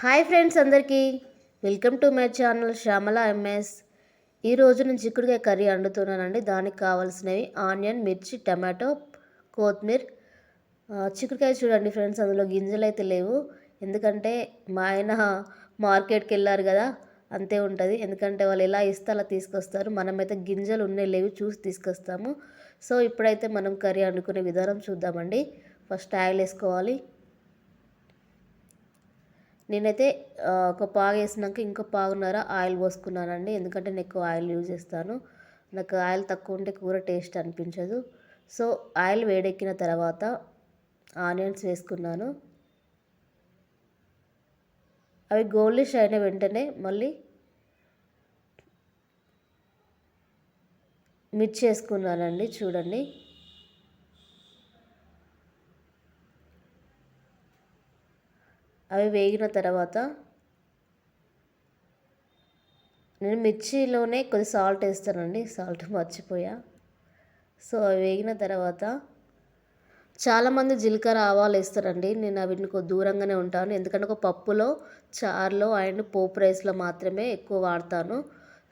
Hi friends అందరికీ. Welcome to my channel Shyamala MS. ఈరోజు నేను చిక్కుడుకాయ కర్రీ వండుతున్నానండి. దానికి కావాల్సినవి ఆనియన్ మిర్చి టమాటో కొత్తిమీర. చిక్కుడుకాయ చూడండి ఫ్రెండ్స్ అందులో గింజలు అయితే లేవు. ఎందుకంటే మా ఆయన మార్కెట్కి వెళ్ళారు కదా అంతే ఉంటుంది. ఎందుకంటే వాళ్ళు ఎలా ఇస్తే అలా తీసుకొస్తారు. మనమైతే గింజలు ఉన్నాయి లేవు చూసి తీసుకొస్తాము. సో ఇప్పుడైతే మనం కర్రీ వండుకునే విధానం చూద్దామండి. ఫస్ట్ ఆయిల్ వేసుకోవాలి. నేనైతే ఒక పావు వేసినాక ఇంకో పావున్నర ఆయిల్ పోసుకున్నానండి. ఎందుకంటే నేను ఎక్కువ ఆయిల్ యూజ్ చేస్తాను. నాకు ఆయిల్ తక్కువ ఉంటే కూర టేస్ట్ అనిపించదు. సో ఆయిల్ వేడెక్కిన తర్వాత ఆనియన్స్ వేసుకున్నాను. అవి గోల్డిష్ అయిన వెంటనే మళ్ళీ మిర్చి వేసుకున్నానండి చూడండి. అవి వేగిన తర్వాత నేను మిర్చిలోనే కొద్ది సాల్ట్ వేస్తానండి. సాల్ట్ మర్చిపోయా. సో అవి వేగిన తర్వాత చాలామంది జీలకర్ర ఆవాలు వేస్తారండి. నేను వీటిని కొద్ది దూరంగానే ఉంటాను. ఎందుకంటే ఒక పప్పులో చారులో అండ్ పోపు రైస్లో మాత్రమే ఎక్కువ వాడతాను.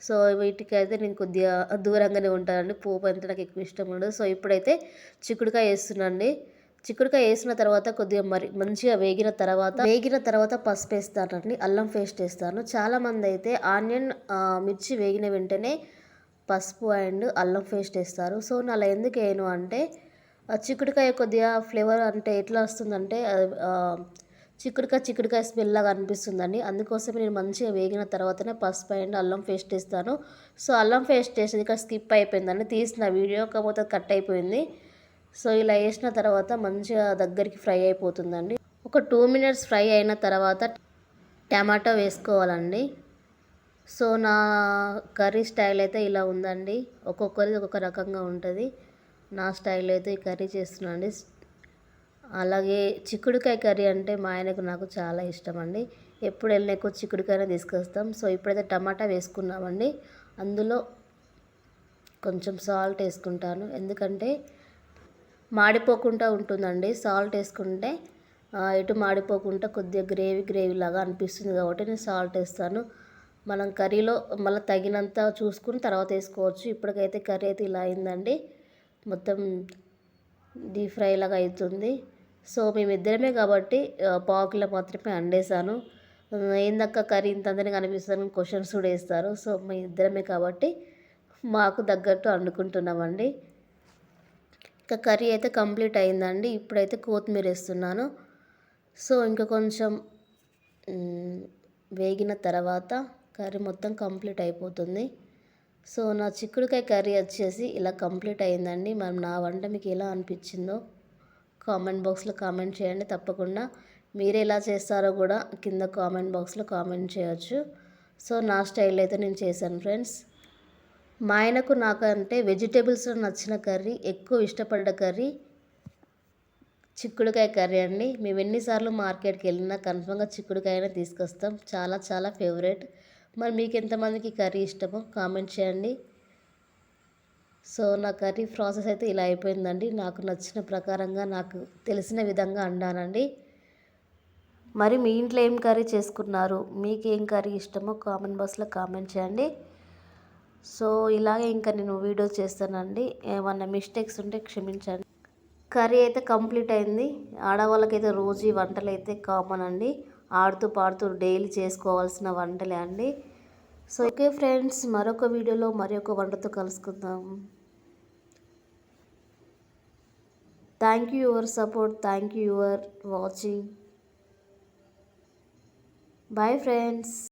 సో వీటికైతే నేను కొద్దిగా దూరంగానే ఉంటానండి. పోపు అంటే నాకు ఎక్కువ ఇష్టం ఉండదు. సో ఇప్పుడైతే చిక్కుడుకాయ వేస్తున్నానండి. చిక్కుడుకాయ వేసిన తర్వాత కొద్దిగా మరి మంచిగా వేగిన తర్వాత వేగిన తర్వాత పసుపు వేస్తానండి అల్లం పేస్ట్ వేస్తాను చాలామంది అయితే ఆనియన్ మిర్చి వేగిన వెంటనే పసుపు అండ్ అల్లం పేస్ట్ వేస్తారు. సో నేను అలా ఎందుకు వేయను అంటే చిక్కుడుకాయ కొద్దిగా ఫ్లేవర్ అంటే ఎట్లా వస్తుందంటే చిక్కుడుకాయ చిక్కుడుకాయ స్మెల్ లాగా అనిపిస్తుందండి. అందుకోసమే నేను మంచిగా వేగిన తర్వాతనే పసుపు అండ్ అల్లం పేస్ట్ వేస్తాను. సో అల్లం పేస్ట్ వేసేది ఇక్కడ స్కిప్ అయిపోయిందండి. తీసిన వీడియో కాకపోతే కట్ అయిపోయింది. సో ఇలా వేసిన తర్వాత మంచిగా దగ్గరికి ఫ్రై అయిపోతుందండి. ఒక టూ మినిట్స్ ఫ్రై అయిన తర్వాత టమాటో వేసుకోవాలండి. సో నా కర్రీ స్టైల్ అయితే ఇలా ఉందండి. ఒక్కొక్కరిది ఒక్కొక్క రకంగా ఉంటుంది. నా స్టైల్ అయితే ఈ కర్రీ చేస్తున్నాండి అలాగే చిక్కుడుకాయ కర్రీ అంటే మా ఆయనకు నాకు చాలా ఇష్టం అండి ఎప్పుడు వెళ్ళిన ఎక్కువ చిక్కుడుకాయనే తీసుకొస్తాం. సో ఇప్పుడైతే టమాటా వేసుకున్నామండి. అందులో కొంచెం సాల్ట్ వేసుకుంటాను. ఎందుకంటే మాడిపోకుండా ఉంటుందండి. సాల్ట్ వేసుకుంటే ఇటు ఎటు మాడిపోకుండా కొద్దిగా గ్రేవీ గ్రేవీ లాగా అనిపిస్తుంది కాబట్టి నేను సాల్ట్ వేస్తాను. మనం కర్రీలో మళ్ళీ తగినంత చూసుకుని తర్వాత వేసుకోవచ్చు. ఇప్పటికైతే కర్రీ అయితే ఇలా అయిందండి. మొత్తం డీప్ ఫ్రై లాగా అవుతుంది. సో మేమిద్దరమే కాబట్టి పాకులో మాత్రమే అండేసాను. ఏందక్క కర్రీ ఇంత అందరినీ కనిపిస్తాను క్వశ్చన్స్ కూడా వేస్తారు. సో మేము ఇద్దరమే కాబట్టి మాకు తగ్గట్టు వండుకుంటున్నామండి. ఇంకా కర్రీ అయితే కంప్లీట్ అయిందండి. ఇప్పుడైతే కొత్తిమీర వేస్తున్నాను. సో ఇంకా కొంచెం వేగిన తర్వాత కర్రీ మొత్తం కంప్లీట్ అయిపోతుంది. సో నా చిక్కుడుకాయ కర్రీ వచ్చేసి ఇలా కంప్లీట్ అయిందండి. మరి నా వంట మీకు ఎలా అనిపించిందో కామెంట్ బాక్స్లో కామెంట్ చేయండి. తప్పకుండా మీరు ఎలా చేస్తారో కూడా కింద కామెంట్ బాక్స్లో కామెంట్ చేయొచ్చు. సో నా స్టైల్ అయితే నేను చేశాను ఫ్రెండ్స్. మా ఆయనకు నాకంటే వెజిటేబుల్స్లో నచ్చిన కర్రీ ఎక్కువ ఇష్టపడ్డ కర్రీ చిక్కుడుకాయ కర్రీ అండి. మేము ఎన్నిసార్లు మార్కెట్కి వెళ్ళినా కన్ఫామ్గా చిక్కుడుకాయనే తీసుకొస్తాం. చాలా చాలా ఫేవరెట్. మరి మీకు ఎంతమందికి కర్రీ ఇష్టమో కామెంట్ చేయండి. సో నా కర్రీ ప్రాసెస్ అయితే ఇలా అయిపోయిందండి. నాకు నచ్చిన ప్రకారంగా నాకు తెలిసిన విధంగా అండానండి. మరి మీ ఇంట్లో ఏం కర్రీ చేసుకున్నారు? మీకు ఏం కర్రీ ఇష్టమో కామెంట్ బాక్స్లో కామెంట్ చేయండి. సో ఇలాగే ఇంకా నేను వీడియో చేస్తానండి. ఏమన్నా మిస్టేక్స్ ఉంటే క్షమించండి. కర్రీ అయితే కంప్లీట్ అయింది. ఆడవాళ్ళకైతే రోజు ఈ వంటలు అయితే కామన్ అండి. ఆడుతూ పాడుతూ డైలీ చేసుకోవాల్సిన వంటలే అండి. సో ఓకే ఫ్రెండ్స్ మరొక వీడియోలో మరొక వంటతో కలుసుకుందాం. Thank you your support thank you your watching bye friends